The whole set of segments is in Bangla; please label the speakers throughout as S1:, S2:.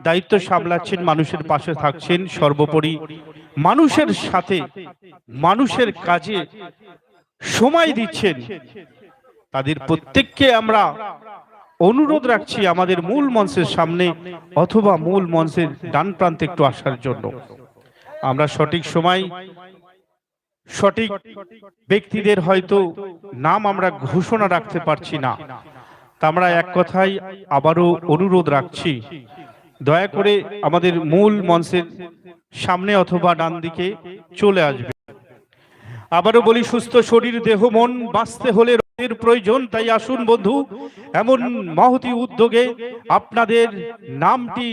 S1: দায়িত্ব সামলাচ্ছেন, মানুষের পাশে থাকছেন সর্বোপরি। মানুষের সাথে, মানুষের কাজে সময় দিচ্ছেন। তাদের প্রত্যেককে আমরা অনুরোধ রাখছি আমাদের মূল মঞ্চের সামনে অথবা মূল মঞ্চের ডান প্রান্তে একটু আসার জন্য। আমরা সঠিক সময় সঠিক ব্যক্তিদের হয়তো নাম আমরা ঘোষণা রাখতে পারছি না। তা আমরা এক কথাই আবারও অনুরোধ রাখছি দয়া করে আমাদের মূল মঞ্চের সামনে অথবা ডান দিকে চলে আসবে। আবারও বলি, সুস্থ শরীর, দেহ, মন, বাঁচতে হলে রক্তের প্রয়োজন, তাই আসুন বন্ধু, এমন মহতি উদ্যোগে আপনাদের নামটি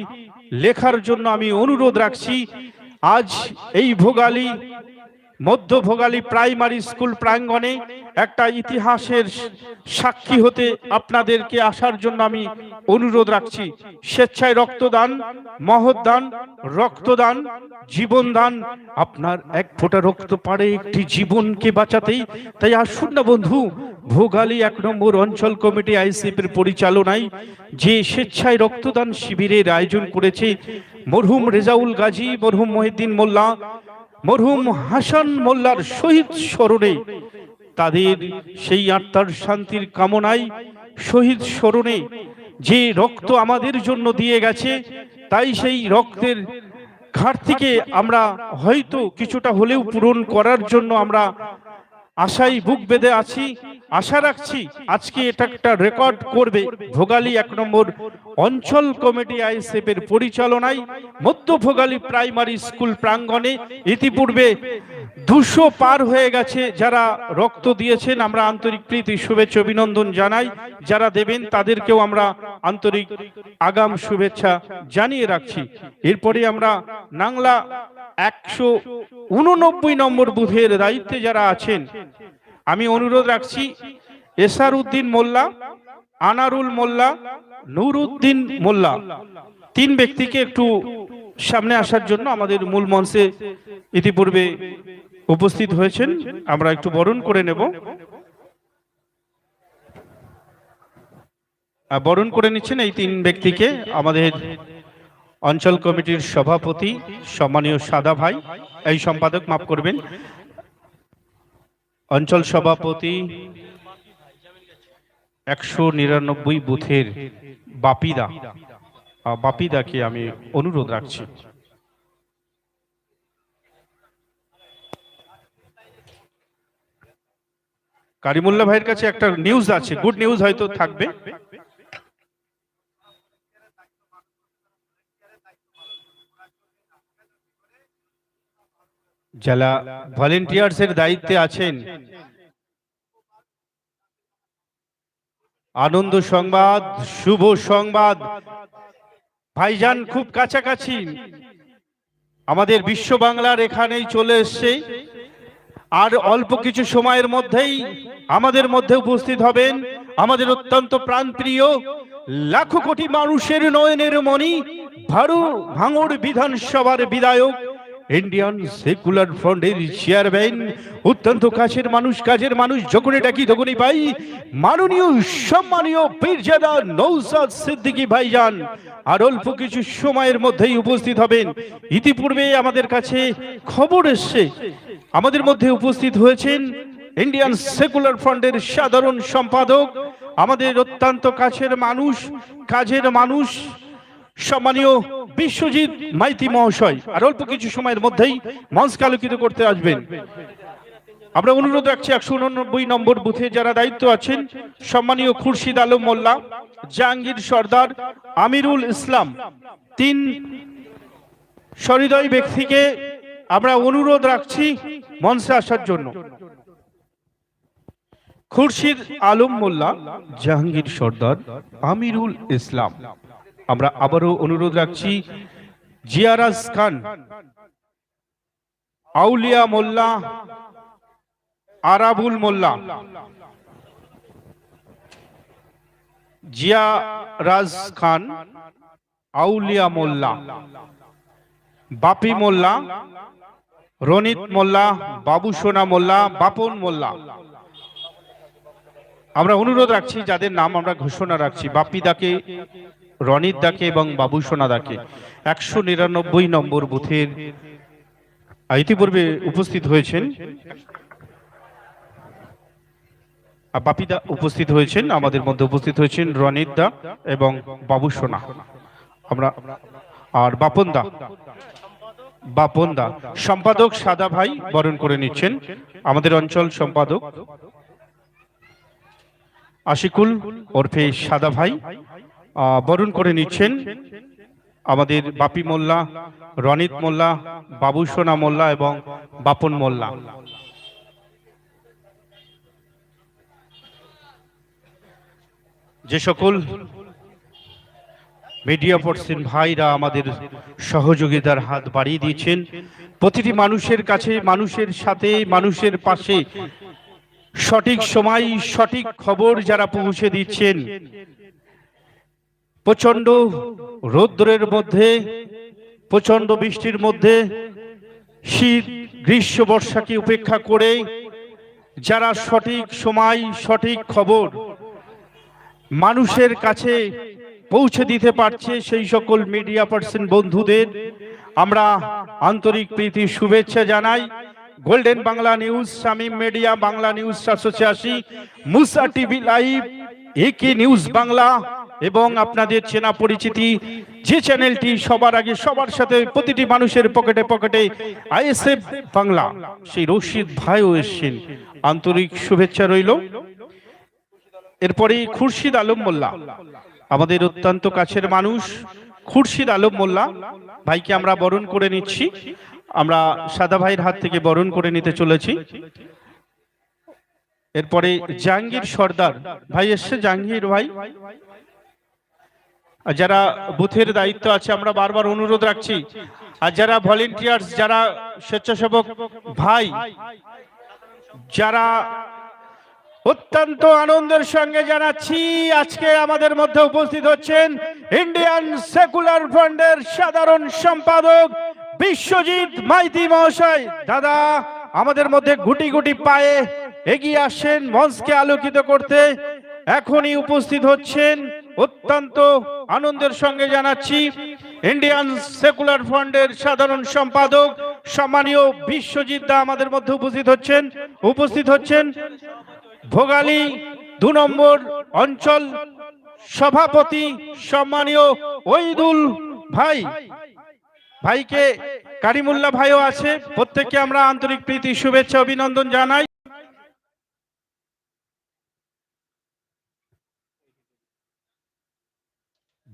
S1: লেখার জন্য আমি অনুরোধ রাখছি। আজ এই ভোগালী মধ্য ভোগালী প্রাইমারি স্কুল প্রাঙ্গণে একটা ইতিহাসের সাক্ষী হতে আপনাদেরকে আসার জন্য আমি অনুরোধ রাখছি। স্বেচ্ছায় রক্তদান, মহৎদান, রক্তদান, জীবনদান। আপনার এক ফোঁটা রক্ত পারে একটি জীবনকে বাঁচাতেই। তাই আসুন না বন্ধু, ভোগালী এক নম্বর অঞ্চল কমিটি আইসিএফ এর পরিচালনায় যে স্বেচ্ছায় রক্তদান শিবিরের আয়োজন করেছে মরহুম রেজাউল গাজী, মরহুম মহিদ্দিন মোল্লা মরহুম হাসান মোল্লার শহীদ স্মরণে তাদের সেই আত্মার শান্তির কামনায় শহীদ স্মরণে যে রক্ত আমাদের জন্য দিয়ে গেছে, তাই সেই রক্তের ঘাটতিকে আমরা হয়তো কিছুটা হলেও পূরণ করার জন্য আমরা আশায় বুক বেঁধে আছি। আশা রাখছি আজকে এটা একটা রেকর্ড করবে ভোগালী এক নম্বর অঞ্চল কমিটি আইএসএফ এর পরিচালনায় মধ্য ভোগালী প্রাইমারি স্কুল প্রাঙ্গণে ইতিপূর্বে দুশো পার হয়ে গেছে যারা রক্ত দিয়েছেন। আমরা আন্তরিক প্রীতি, শুভেচ্ছা, অভিনন্দন জানাই। যারা দেবেন তাদেরকেও আমরা আন্তরিক আগাম শুভেচ্ছা জানিয়ে রাখছি। এরপরে আমরা নাংলা একশো উননব্বই নম্বর বুথের দায়িত্বে যারা আছেন, আমি অনুরোধ রাখছি এসার উদ্দিন মোল্লা, আনারুল মোল্লা, নুরুদ্দিন মোল্লা, তিন ব্যক্তিকে একটু সামনে আসার জন্য আমাদের মূল মঞ্চে ইতিপূর্বে উপস্থিত হয়েছেন। আমরা একটু বরণ করে নেব। বরণ করে নিচ্ছেন এই তিন ব্যক্তিকে আমাদের অঞ্চল কমিটির সভাপতি, সম্মানীয় সাদা ভাই। এই সম্পাদক, মাফ করবেন, অঞ্চল সভাপতি একশো নিরানব্বই বুথের বাপিদা। বাপিদাকে আমি অনুরোধ রাখছি। কারিমুল্লাহ ভাইয়ের কাছে একটা নিউজ আছে। গুড নিউজ হয়তো থাকবে। যারা ভলেন্টিয়ার্স এর দায়িত্বে আছেন আনন্দ সংবাদ, শুভ সংবাদ। ভাইজান খুব কাছাকাছি। আমাদের বিশ্ব বাংলার এখানেই চলে এসছে। আর অল্প কিছু সময়ের মধ্যেই আমাদের মধ্যে উপস্থিত হবেন আমাদের অত্যন্ত প্রাণপ্রিয় লাখো কোটি মানুষের নয়নের মণি ভারু ভাঙড় বিধানসভার বিধায়ক ইন্ডিয়ান সেকুলার ফ্রন্টের চেয়ারম্যান অত্যন্ত কাছের মানুষ, কাজের মানুষ যখনই ডাকি তখনই পাই? মাননীয়, সম্মানীয় পীরজাদা নৌসাদ সিদ্দিকী ভাইজান, আর অল্প কিছু সময়ের মধ্যেই উপস্থিত হবেন। ইতিপূর্বে আমাদের কাছে খবর এসছে। আমাদের মধ্যে উপস্থিত হয়েছেন ইন্ডিয়ান সেকুলার ফ্রন্টের সাধারণ সম্পাদক, আমাদের অত্যন্ত কাছের মানুষ, কাজের মানুষ, সম্মানীয় বিশ্বজিৎ মাইতি মহাশয়। আর অল্প কিছু সময়ের মধ্যেই মঞ্চকে আলোকিত করতে আসবেন। আমরা অনুরোধ রাখছি একশো উননব্বই নম্বর বুথে যারা দায়িত্ব আছেন, সম্মানীয় খুরশিদ আলম মোল্লা, জাহাঙ্গীর সর্দার, আমিরুল ইসলাম, তিন সহৃদয় ব্যক্তিকে আমরা অনুরোধ রাখছি মঞ্চে আসার জন্য। খুরশিদ আলম মোল্লা, জাহাঙ্গীর সর্দার, আমিরুল ইসলাম। আমরা আবারও অনুরোধ রাখছি, জিয়ারাজ খান, আউলিয়া মোল্লা, আরাবুল মোল্লা। জিয়া রাজ খান, আউলিয়া মোল্লা। বাপি মোল্লা, রনিত মোল্লা বাবু সোনা মোল্লা, বাপন মোল্লা। আমরা অনুরোধ রাখছি, যাদের নাম আমরা ঘোষণা রাখছি, বাপিদাকে রনিত দাকে এবং বাবু সোনা দাকে। একশো নিরানব্বই নম্বর বুথের ইতিপূর্বে উপস্থিত হয়েছেন। বাপিদা উপস্থিত হয়েছেন, আমাদের মধ্যে উপস্থিত হয়েছেন রনিত দা এবং বাবু সোনা আমরা, আর বাপন দা। বাপন দা। সম্পাদক সাদা ভাই বরণ করে নিচ্ছেন। আমাদের অঞ্চল সম্পাদক আশিকুল ওরফে সাদা ভাই। বরণ করে নিচ্ছেন আমাদের বাপি মোল্লা, রনিত মোল্লা বাবু সোনা মোল্লা এবং বাপন মোল্লা। যে সকল মিডিয়া পার্সন ভাইরা আমাদের সহযোগিতার হাত বাড়িয়ে দিয়েছেন প্রতিটি মানুষের কাছে, মানুষের সাথে, মানুষের পাশে সঠিক সময়, সঠিক খবর যারা পৌঁছে দিচ্ছেন প্রচণ্ড রৌদ্রের মধ্যে প্রচণ্ড বৃষ্টির মধ্যে, শীত, গ্রীষ্ম, বর্ষাকে উপেক্ষা করে যারা সঠিক সময়, সঠিক খবর মানুষের কাছে পৌঁছে দিতে পারছে সেই সকল মিডিয়া পার্সন বন্ধুদের, আমরা আন্তরিক প্রীতি, শুভেচ্ছা জানাই। Golden Bangla news Shamim media Bangla news সাতশো ছিয়াশি Musa TV live A K news Bangla এবং আপনাদের চেনা পরিচিতি, যে চ্যানেলটি সবার আগে সবার সাথে প্রতিটি মানুষের পকেটে পকেটে, আইএসএফ বাংলা, সেই রশিদ ভাইও এসছেন। আন্তরিক শুভেচ্ছা রইল। এরপরে খুরশিদ আলম মোল্লা, আমাদের অত্যন্ত কাছের মানুষ, খুরশিদ আলম মোল্লা। ভাইকে আমরা বরণ করে নিচ্ছি। আমরা সাদা ভাইয়ের হাত থেকে বরণ করে নিতে চলেছি। এরপরে জাহাঙ্গীর সর্দার, ভাই এসছে জাহাঙ্গীর ভাই। যারা বুথের দায়িত্ব আছে, আমরা বারবার অনুরোধ রাখছি। আর যারা ভলেন্টিয়ার্স, যারা স্বেচ্ছাসেবক ভাই, যারা অত্যন্ত আনন্দের সঙ্গে জানাচ্ছি, আজকে আমাদের মধ্যে উপস্থিত হচ্ছেন ইন্ডিয়ান সেকুলার ফ্রন্টের সাধারণ সম্পাদক বিশ্বজিৎ মাইতি মহাশয়। দাদা, আমাদের মধ্যে গুটি গুটি পায়ে এগিয়ে আসেন মঞ্চকে আলোকিত করতে। এখনই উপস্থিত হচ্ছেন অত্যন্ত আনন্দের সঙ্গে জানাচ্ছি ইন্ডিয়ান সেকুলার ফ্রন্টের সাধারণ সম্পাদক, সম্মানীয় বিশ্বজিৎ দা আমাদের মধ্যে উপস্থিত হচ্ছেন। উপস্থিত হচ্ছেন ভোগালী দু নম্বর অঞ্চল সভাপতি, সম্মানীয় ওইদুল ভাই। ভাইকে কারিমুল্লাহ ভাইও আছে। প্রত্যেককে আমরা আন্তরিক প্রীতি, শুভেচ্ছা, অভিনন্দন জানাই।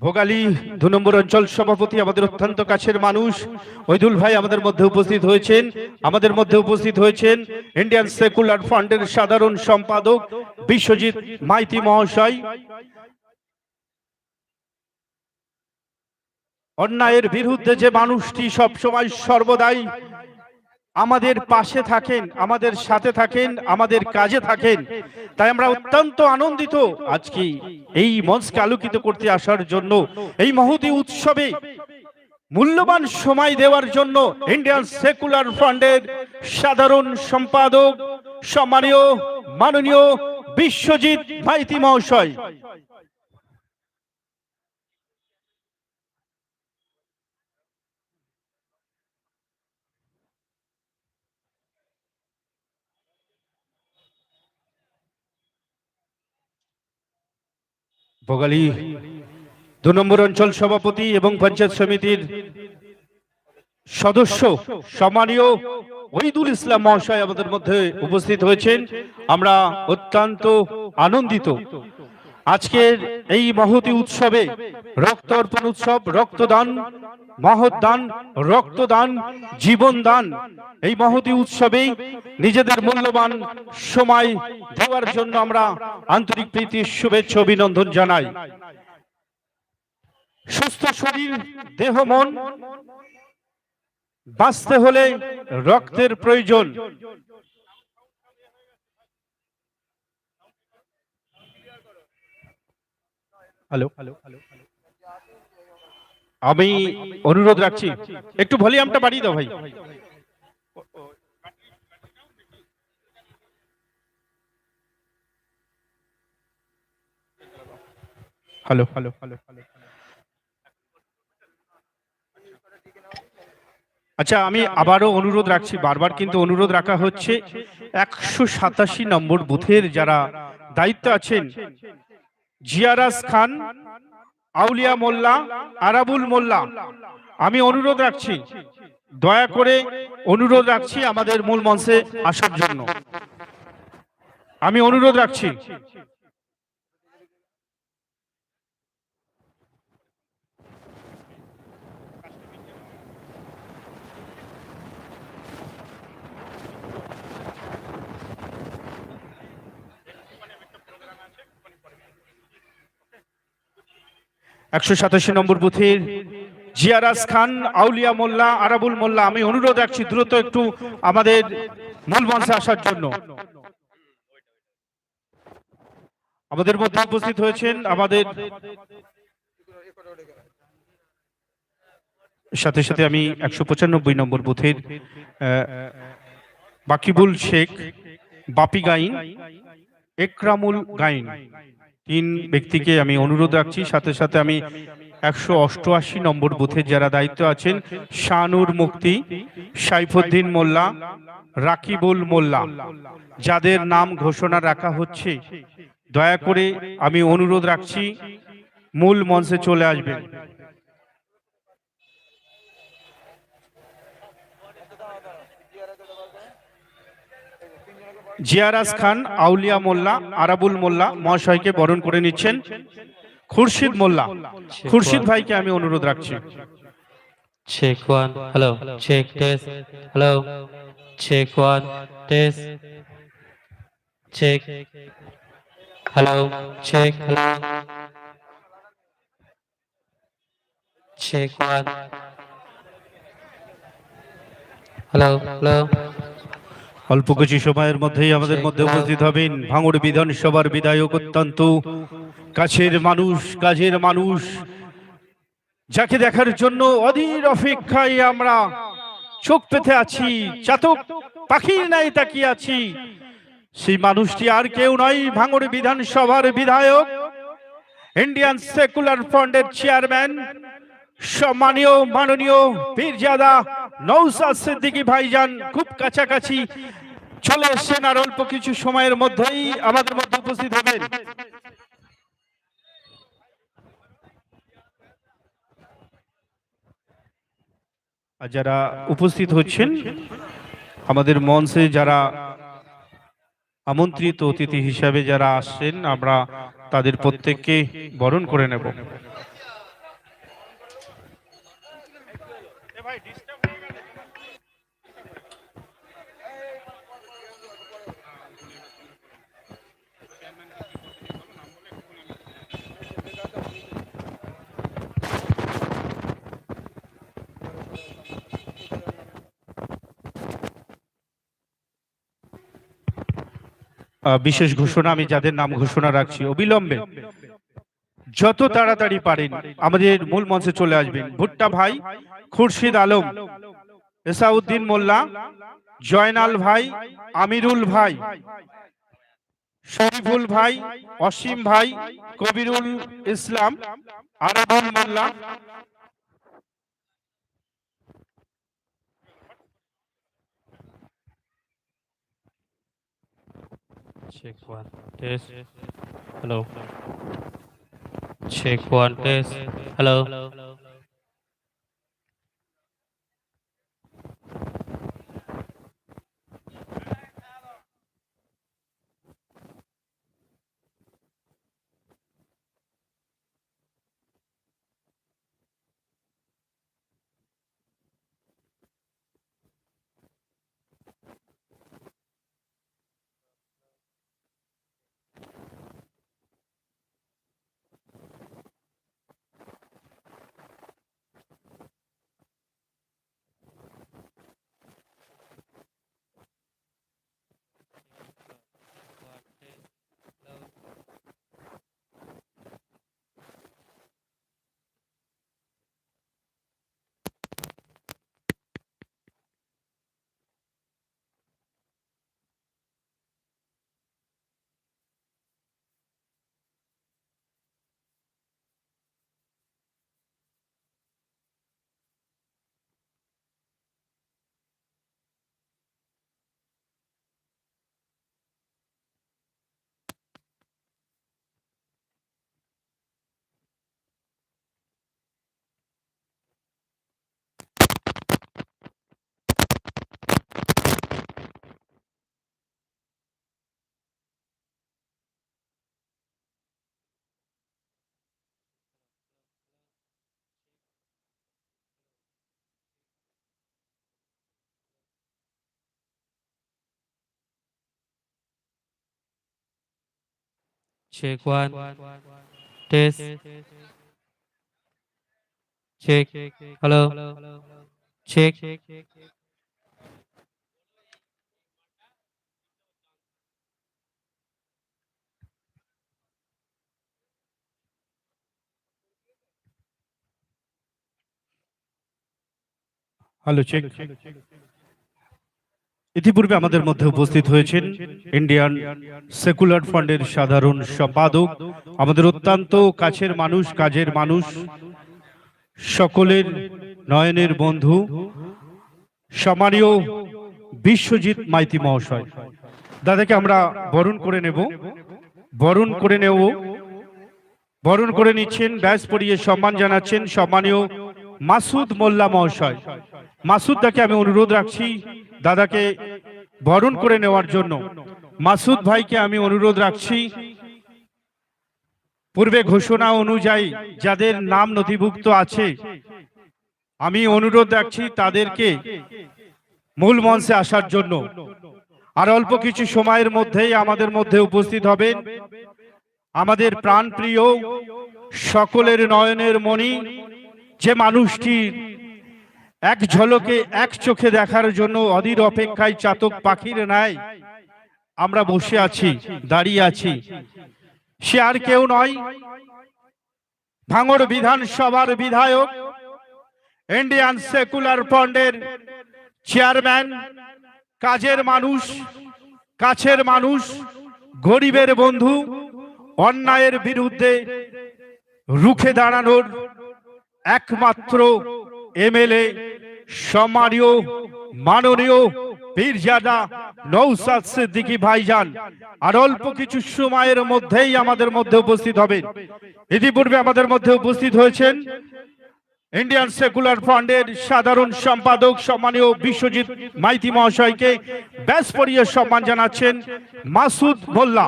S1: ভোগালী দু নম্বর অঞ্চল সভাপতি আমাদের অত্যন্ত কাছের মানুষ। ওইদুল ভাই আমাদের মধ্যে উপস্থিত হয়েছেন। আমাদের মধ্যে উপস্থিত হয়েছেন ইন্ডিয়ান সেকুলার ফান্ডের সাধারণ সম্পাদক বিশ্বজিৎ মাইতি মহাশয়। অন্যায়ের বিরুদ্ধে যে মানুষটি সবসময় সর্বদাই আমাদের পাশে থাকেন, আমাদের সাথে থাকেন, আমাদের কাজে থাকেন। তাই আমরা অত্যন্ত আনন্দিত আজকে এই মঞ্চকে আলোকিত করতে আসার জন্য, এই মহতি উৎসবে মূল্যবান সময় দেওয়ার জন্য ইন্ডিয়ান সেকুলার ফান্ডের সাধারণ সম্পাদক, সম্মানীয়, মাননীয় বিশ্বজিৎ মাইতি মহাশয়। ভোগালী। দু নম্বর অঞ্চল সভাপতি এবং পঞ্চায়েত সমিতির সদস্য সম্মানীয় ওইদুল ইসলাম মহাশয় আমাদের মধ্যে উপস্থিত হয়েছেন। আমরা অত্যন্ত আনন্দিত। আজকের এই মহতি উৎসবে রক্ত অর্পণ উৎসব, রক্তদান, মহৎদান, রক্তদান, জীবনদান এই মহতি উৎসবে নিজেদের মূল্যবান সময় দেওয়ার জন্য আমরা আন্তরিক প্রীতির শুভেচ্ছা, অভিনন্দন জানাই। সুস্থ শরীর, দেহ, মন, বাঁচতে হলে রক্তের প্রয়োজন। হ্যালো। হ্যালো হ্যালো আমি অনুরোধ রাখছি। একটু ভলিউমটা বাড়িয়ে দাও ভাই। Hello hello hello hello. আচ্ছা আমি আবারও অনুরোধ রাখছি। বারবার কিন্তু অনুরোধ রাখা হচ্ছে। একশো সাতাশি নম্বর বুথের যারা দায়িত্ব আছেন জিয়ারাস খান, আউলিয়া মোল্লা, আরাবুল মোল্লা। আমি অনুরোধ রাখছি, দয়া করে অনুরোধ রাখছি আমাদের মূল মঞ্চে আসার জন্য। আমি অনুরোধ রাখছি একশো সাতাশি নম্বর বুথের জিয়ারাজ খান, আউলিয়া মোল্লা, আরাবুল মোল্লা। আমি অনুরোধ রাখছি দ্রুত একটু আমাদের মূল মঞ্চে আসার জন্য। আমাদের মধ্যে উপস্থিত হয়েছেন আমাদের সাথে সাথে আমি একশো পঁচানব্বই নম্বর বুথের বাকিবুল শেখ, বাপি গাইন, একরামুল গাইন। তিন ব্যক্তিকে আমি অনুরোধ রাখছি, সাথে সাথে আমি একশো অষ্টআশি নম্বর বুথের যারা দায়িত্ব আছেন, শানুর মুক্তি, সাইফুদ্দিন মোল্লা, রাকিবুল মোল্লা, যাদের নাম ঘোষণা রাখা হচ্ছে, দয়া করে আমি অনুরোধ রাখছি, মূল মঞ্চে চলে আসবেন। জিয়ারাজ খান, আউলিয়া মোল্লা, আরাবুল মোল্লা মহাশয়কে বরণ করে নিচ্ছেন খুরশিদ মোল্লা। খুরশিদ ভাইকে আমি অনুরোধ রাখছি।
S2: Check hello check hello check hello check hello hello
S1: অল্প কিছু সময়ের মধ্যেই আমাদের মধ্যে উপস্থিত হবেন ভাঙড় বিধানসভার বিধায়ক অত্যন্ত। কাছের মানুষ, কাজের মানুষ। যাকে দেখার জন্য অধীর অপেক্ষায় আমরা চোখ পেতে আছি, চাতক পাখির নাই তাকিয়ে আছি। সেই মানুষটি আর কেউ নয়, ভাঙড় বিধানসভার বিধায়ক, ইন্ডিয়ান সেকুলার ফ্রন্টের চেয়ারম্যান, সম্মানীয়, মাননীয়, পীরজাদা নৌসাদ সিদ্দিকী ভাইজান, খুব কাছাকাছি চলে এসছেন আর অল্প কিছু সময়ের মধ্যেই আমাদের মধ্যে উপস্থিত হবেন। যারা উপস্থিত হচ্ছেন, আমাদের মঞ্চে যারা আমন্ত্রিত অতিথি হিসাবে যারা আসছেন, আমরা তাদের প্রত্যেককে বরণ করে নেব। বিশেষ ঘোষণা, আমি যাদের নাম ঘোষণা রাখছি, অবিলম্বে। যত তাড়াতাড়ি পারেন, আমাদের মূল মঞ্চে চলে আসবেন। ভুট্টা ভাই, খুরশিদ আলম, এসাউদ্দিন মোল্লা, জয়নাল ভাই, আমিরুল ভাই, শরীফুল ভাই, অসীম ভাই, কবিরুল ইসলাম, আরাবুল মোল্লা
S2: Check one. Test. Hello. Check one. Test. Hello. Check one. Test. Check. Hello. Check.
S1: Hello, check. Hello, check. ইতিপূর্বে আমাদের মধ্যে উপস্থিত হয়েছেন ইন্ডিয়ান সেকুলার ফান্ডের সাধারণ সম্পাদক, আমাদের অত্যন্ত কাছের মানুষ, কাজের মানুষ, সকলের নয়নের বন্ধু, সম্মানীয় বিশ্বজিৎ মাইতি মহাশয়। দাদাকে আমরা বরণ করে নেব। বরণ করে নেব। বরণ করে নিচ্ছেন, ব্যাস পরিয়ে সম্মান জানাচ্ছেন সম্মানীয় মাসুদ মোল্লা মহাশয়। মাসুদ দাকে আমি অনুরোধ রাখছি দাদাকে বরণ করে নেওয়ার জন্য। মাসুদ ভাইকে আমি অনুরোধ রাখছি। পূর্বে ঘোষণা অনুযায়ী যাদের নাম নথিভুক্ত আছে, আমি অনুরোধ রাখছি তাদেরকে মূল মঞ্চে আসার জন্য। আর অল্প কিছু সময়ের মধ্যেই আমাদের মধ্যে উপস্থিত হবেন আমাদের প্রাণপ্রিয় সকলের নয়নের মণি যে মানুষটি এক ঝলকে এক চোখে দেখার জন্য অধীর অপেক্ষায় চাতক পাখির নাই, আমরা বসে আছি, দাঁড়িয়ে আছি। সে আর কেউ নয়, ভাঙড় বিধানসভার বিধায়ক, ইন্ডিয়ান সেকুলার ফন্ডের চেয়ারম্যান, কাজের মানুষ, কাছের মানুষ, গরিবের বন্ধু, অন্যায়ের বিরুদ্ধে রুখে দাঁড়ানোর একমাত্র এমএলএ, সম্মানীয়, মাননীয় পীরজাদা নৌসাদ সিদ্দিকী ভাইজান। আর অল্প কিছু সময়ের মধ্যেই আমাদের মধ্যে উপস্থিত হবেন। ইতিপূর্বে আমাদের মধ্যে উপস্থিত হয়েছেন ইন্ডিয়ান সেকুলার ফান্ডের সাধারণ সম্পাদক, সম্মানীয় বিশ্বজিৎ মাইতি মহাশয়কে ব্যাস পরিয়ে সম্মান জানাচ্ছেন মাসুদ মোল্লা।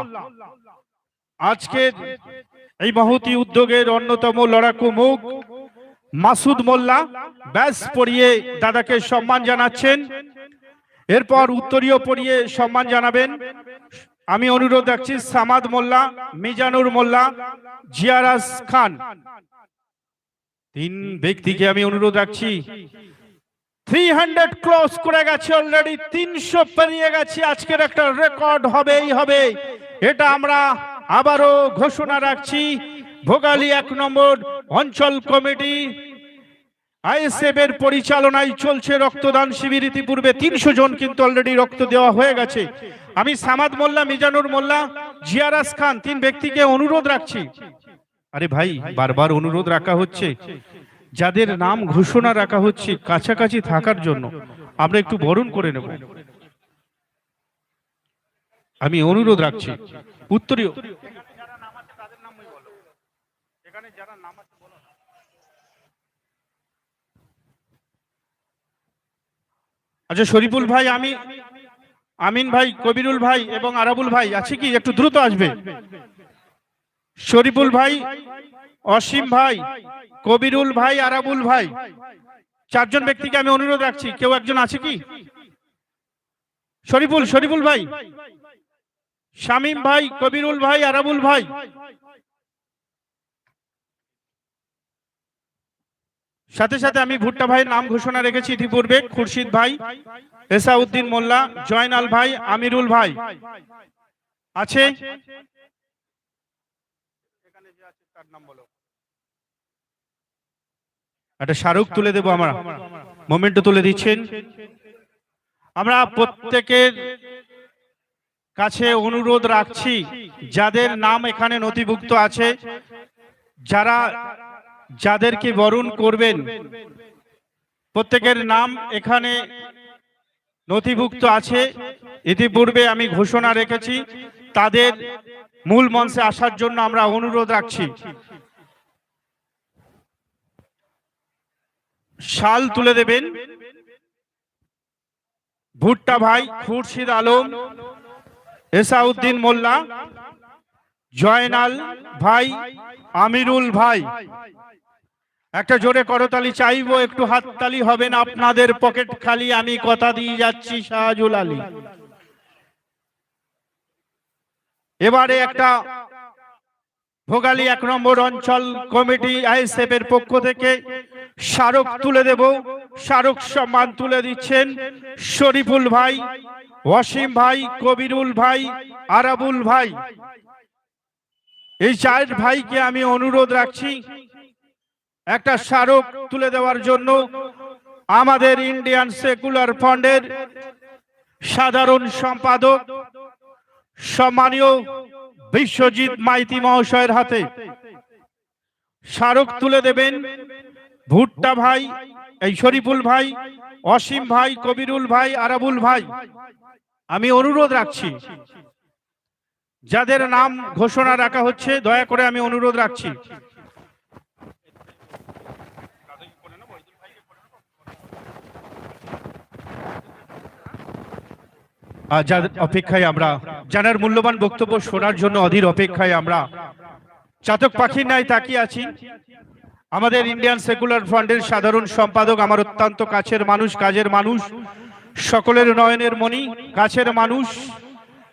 S1: আজকের এই মহতি উদ্যোগের অন্যতম লড়াকু মুখ মাসুদ মোল্লা ব্যাস পরিয়ে দাদাকে সম্মান জানাচ্ছেন। এরপর উত্তরীয় পরিয়ে সম্মান জানাবেন। আমি অনুরোধ রাখছি সামাদ মোল্লা, মিজানুর মোল্লা, জিয়ারাজ খান। তিন ব্যক্তিকে আমি অনুরোধ রাখছি। থ্রি হান্ড্রেড ক্রস করে গেছে অলরেডি তিনশো পেরিয়ে গেছে, আজকের একটা রেকর্ড হবেই হবে। এটা আমরা আবারও ঘোষণা রাখছি। ভোগালী এক নম্বর অঞ্চল কমিটি। আইএসএফ এর পরিচালনায় চলছে রক্তদান শিবির। ইতিপূর্বে তিনশো জন কিন্তু অলরেডি রক্ত দেওয়া হয়ে গেছে। আমি সামাদ মোল্লা, মিজানুর মোল্লা জিয়ারাস খান তিন ব্যক্তিকে অনুরোধ রাখছি। আরে ভাই, বারবার অনুরোধ রাখা হচ্ছে। যাদের নাম ঘোষণা রাখা হচ্ছে কাছাকাছি থাকার জন্য। আমরা একটু বরণ করে নেব। আমি অনুরোধ রাখছি। উত্তরীয় আচ্ছা শরীফুল ভাই, আমি আমিন ভাই, কবিরুল ভাই এবং আরাবুল ভাই আছে কি? একটু দ্রুত আসবে। শরীফুল ভাই, অসীম ভাই, কবিরুল ভাই, আরাবুল ভাই, চারজন ব্যক্তিকে আমি অনুরোধ রাখছি। কেউ একজন আছে কি? শরীফুল শরীফুল ভাই, শামীম ভাই, কবিরুল ভাই, আরাবুল ভাই সাথে সাথে আমি ভুট্টা ভাইয়ের নাম ঘোষণা রেখেছি ইতিপূর্বে খুরশিদ ভাই এসাউদ্দিন মোল্লা জয়নাল ভাই আমিরুল ভাই। আছে? একটা শাহরুখ তুলে দেবো আমরা। মোমেন্ট তুলে দিচ্ছেন। আমরা প্রত্যেকের কাছে অনুরোধ রাখছি যাদের নাম এখানে নথিভুক্ত আছে যারা যাদেরকে বরণ করবেন। প্রত্যেকের নাম এখানে নথিভুক্ত আছে। ইতিপূর্বে আমি ঘোষণা রেখেছি। তাদের মূল মঞ্চে আসার জন্য আমরা অনুরোধ রাখছি। শাল তুলে দেবেন। ভুট্টা ভাই খুরশিদ আলম এসাউদ্দিন মোল্লা জয়নাল ভাই আমিরুল ভাই। একটা জোরে করতালি, চাইব একটু হাততালি হবে না আপনাদের পকেট খালি, আমি কথা দিয়ে যাচ্ছি শাহজুল আলী। এবারে একটা ভোগালী এক নম্বর অঞ্চল কমিটি আইএসএফ এর পক্ষ থেকে স্মারক তুলে দেব। স্মারক সম্মান তুলে দিচ্ছেন শরীফুল ভাই, ওয়াসিম ভাই, কবিরুল ভাই, আরাবুল ভাই। এই চার ভাইকে আমি অনুরোধ রাখছি একটা স্মারক তুলে দেওয়ার জন্য আমাদের ইন্ডিয়ান সেকুলার ফান্ডের সাধারণ সম্পাদক, সম্মানীয় বিশ্বজিৎ মাইতি মহাশয়ের হাতে স্মারক তুলে দেবেন ভুট্টা ভাই, এই শরীফুল ভাই, অসীম ভাই, কবিরুল ভাই, আরাবুল ভাই। আমি অনুরোধ রাখছি, যাদের নাম ঘোষণা রাখা হচ্ছে, দয়া করে আমি অনুরোধ রাখছি যার অপেক্ষায় আমরা, জানার মূল্যবান বক্তব্য শোনার জন্য অধীর অপেক্ষায় আমরা। চাতক পাখির ন্যায় তাকিয়ে আছি। আমাদের ইন্ডিয়ান সেকুলার ফান্ডের সাধারণ সম্পাদক আমার অত্যন্ত কাছের মানুষ, কাজের মানুষ, সকলের নয়নের মণি, কাছের মানুষ,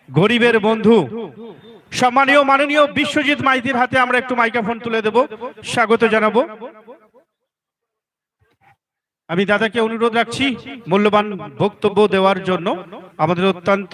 S1: গরিবের বন্ধু। সম্মানীয়, মাননীয় বিশ্বজিৎ মাইতির হাতে আমরা একটু মাইক্রোফোন তুলে দেব। স্বাগত জানাব। আমি দাদাকে অনুরোধ রাখছি মূল্যবান বক্তব্য দেওয়ার জন্য। আমাদের অত্যন্ত